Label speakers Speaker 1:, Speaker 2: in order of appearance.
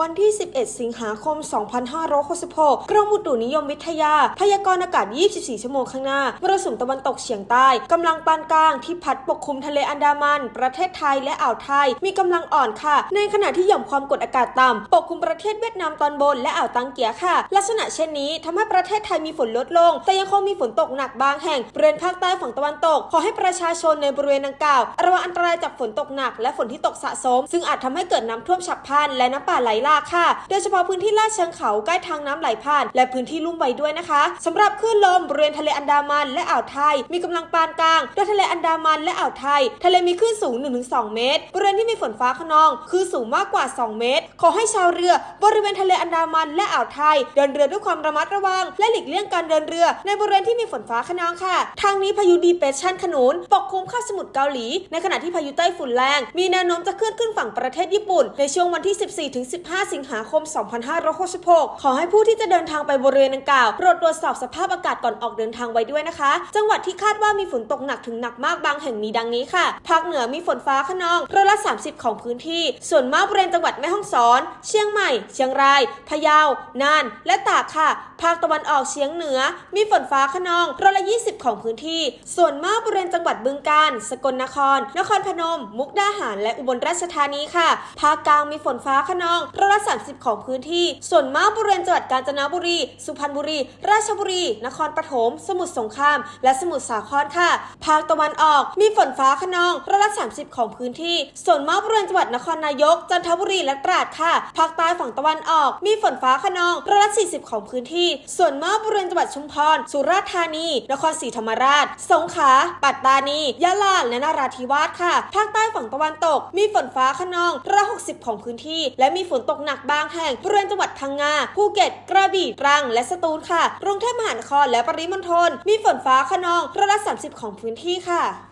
Speaker 1: วันที่ 11 สิงหาคม 2566 กรมอุตุนิยมวิทยา พยากรณ์อากาศ 24 ชั่วโมงข้างหน้า มรสุมตะวันตกเฉียงใต้กำลังปานกลางที่พัดปกคลุมทะเลอันดามัน ประเทศไทยและอ่าวไทย มีกำลังอ่อนค่ะ ในขณะที่หย่อมความกดอากาศต่ำปกคลุมประเทศเวียดนามตอนบนและอ่าวตังเกียค่ะ ลักษณะเช่นนี้ทำให้ประเทศไทยมีฝนลดลง แต่ยังคงมีฝนตกหนักบางแห่งบริเวณภาคใต้ฝั่งตะวันตก ขอให้ประชาชนในบริเวณดังกล่าวระวังอันตรายจากฝนตกหนัก และฝนที่ตกสะสม ซึ่งอาจทำให้เกิดน้ำท่วมฉับพลันและน้ำป่าไหลหลากค่ะ โดยเฉพาะพื้นที่ลาดเชิงเขาใกล้ทางน้ำไหลผ่าน และพื้นที่ลุ่มไว้ด้วยนะคะสำหรับคลื่นลมบริเวณทะเลอันดามันและอ่าวไทย มีกำลังปานกลางโดยทะเลอันดามันและอ่าวไทย ทะเลมีคลื่นสูง 1-2 เมตร บริเวณที่มีฝนฟ้าขนองคลื่นสูงมากกว่า 2 เมตร ขอให้ชาวเรือบริเวณทะเลอันดามันและอ่าวไทย เดินเรือด้วยความระมัดระวัง และหลีกเลี่ยงการเดินเรือ ในบริเวณที่มีฝนฟ้าขนองค่ะ ทางนี้พายุดีเปรสชันขนุนปกคลุมคาบสมุทรเกาหลี ในขณะที่พายุใต้ฝุ่นแรง มีแนวโน้มจะเคลื่อนขึ้นฝั่งประเทศญี่ปุ่น ในช่วงวันที่ 14-15 5 สิงหาคม 2566 ขอให้ผู้ที่จะเดินทางไปบริเวณดังกล่าวโปรดตรวจสอบสภาพอากาศก่อนออกเดินทางไว้ด้วยนะคะ จังหวัดที่คาดว่ามีฝนตกหนักถึงหนักมากบางแห่งมีดังนี้ค่ะ ภาคเหนือมีฝนฟ้าขนองร้อยละ 30 ของพื้นที่ ส่วนมากบริเวณจังหวัดแม่ฮ่องสอน เชียงใหม่ เชียงราย พะเยา น่าน และตากค่ะ ภาคตะวันออกเฉียงเหนือ มีฝนฟ้าขนองร้อยละ 20 ของพื้นที่ ส่วนมากบริเวณจังหวัดบึงกาฬ สกลนคร นครพนม มุกดาหาร และอุบลราชธานีค่ะ ภาคกลางมีฝนฟ้าขนองร้อยละ30ของพื้นที่ ส่วนมากบริเวณจังหวัดกาญจนบุรี สุพรรณบุรี ราชบุรี นครปฐม สมุทรสงคราม และสมุทรสาครค่ะ ภาคตะวันออก มีฝนฟ้าขนองร้อยละ30ของพื้นที่ ส่วนมากบริเวณจังหวัดนครนายก จันทบุรีและตราดค่ะ ภาคใต้ฝั่งตะวันออก มีฝนฟ้าขนองร้อยละ40ของพื้นที่ ส่วนมากบริเวณจังหวัดชุมพร สุราษฎร์ธานี นครศรีธรรมราช สงขลา ปัตตานี ยะลา และนราธิวาสค่ะ ภาคใต้ฝั่งตะวันตก มีฝนฟ้าขนองร้อยละ60ของพื้นที่ และมีฝนตกหนักบางแห่งบริเวณจังหวัดพังงา ภูเก็ต กระบี่ตรัง และสตูลค่ะ กรุงเทพมหานครและปริมณฑล มีฝนฟ้าขนองร้อยละ30 ของพื้นที่ค่ะ